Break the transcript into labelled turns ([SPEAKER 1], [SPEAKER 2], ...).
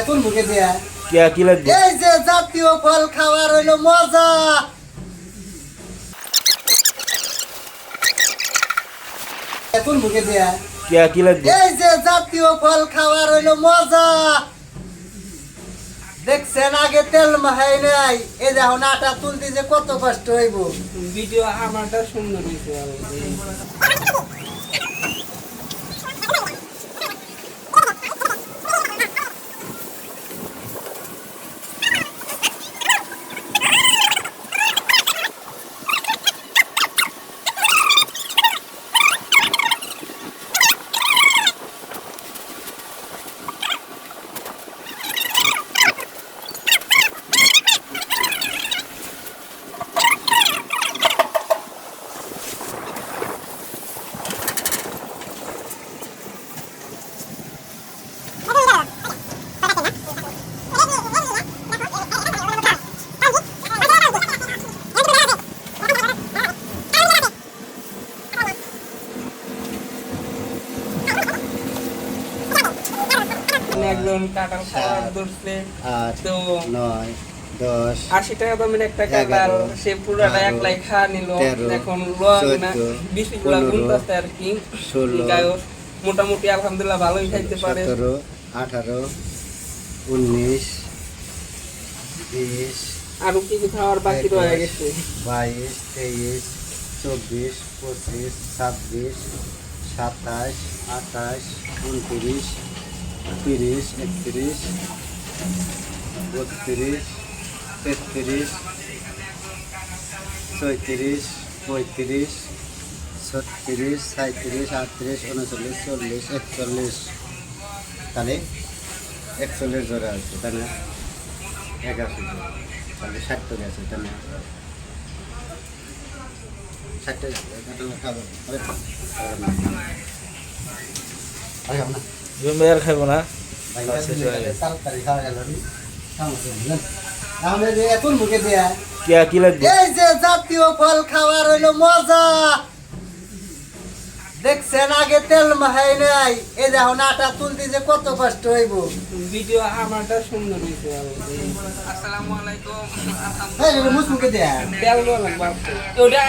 [SPEAKER 1] এখন মুখে দেয়া
[SPEAKER 2] কে লাগবে?
[SPEAKER 1] এই যে জাতীয় ফল খাওয়ার হইল মজা। এখন মুখে দেয়া
[SPEAKER 2] কে লাগবে?
[SPEAKER 1] এই যে জাতীয় ফল খাওয়ার হইল মজা। দেখছেন আগে তেল মাহাই নাই। এই দেখো আটা তুলতে যে কত কষ্ট হইব।
[SPEAKER 3] ভিডিও আমারটা সুন্দর হয়েছে একজন কাঁঠাল খাওয়ার ধরছে তো
[SPEAKER 1] নয় দশ
[SPEAKER 3] আশি টাকা দামের একটা কাঁঠাল সে পুরাটা একলাই খাওয়া নিল। এখন লোয়া না
[SPEAKER 1] বিশগুলা
[SPEAKER 3] গুনতেছে আর কি। মোটামুটি আলহামদুলিল্লাহ ভালোই খাইতে পারে।
[SPEAKER 1] সতেরো আঠারো উনিশ বিশ
[SPEAKER 3] আরও কিছু খাওয়ার বাকি রয়ে গেছে।
[SPEAKER 1] বাইশ তেইশ চব্বিশ পঁচিশ ছাব্বিশ সাতাশ আঠাশ উনত্রিশ তিরিশ একত্রিশ বত্রিশ তেত্রিশ চৌত্রিশ পঁয়ত্রিশ ছত্রিশ সাঁত্রিশ আটত্রিশ উনচল্লিশ চল্লিশ একচল্লিশ তাহলে একচল্লিশ জোড়া আছে তাই না জোড়া তাহলে ষাট করে আছে তাই না ষাটটা খাব আরে না
[SPEAKER 2] জমি আর খাইব না। কে লাগবে?
[SPEAKER 1] এই যে জাতীয় ফল খাওয়ার হইল মজা। দেখছেন আগে তেল মাহাই নাই। এই দেখো আটা তুলতে যে কত কষ্ট হইব।
[SPEAKER 3] ভিডিও আমারটা সুন্দর আসসালামু আলাইকুম।
[SPEAKER 1] দেয়া।
[SPEAKER 3] তেল লাগবে ওটা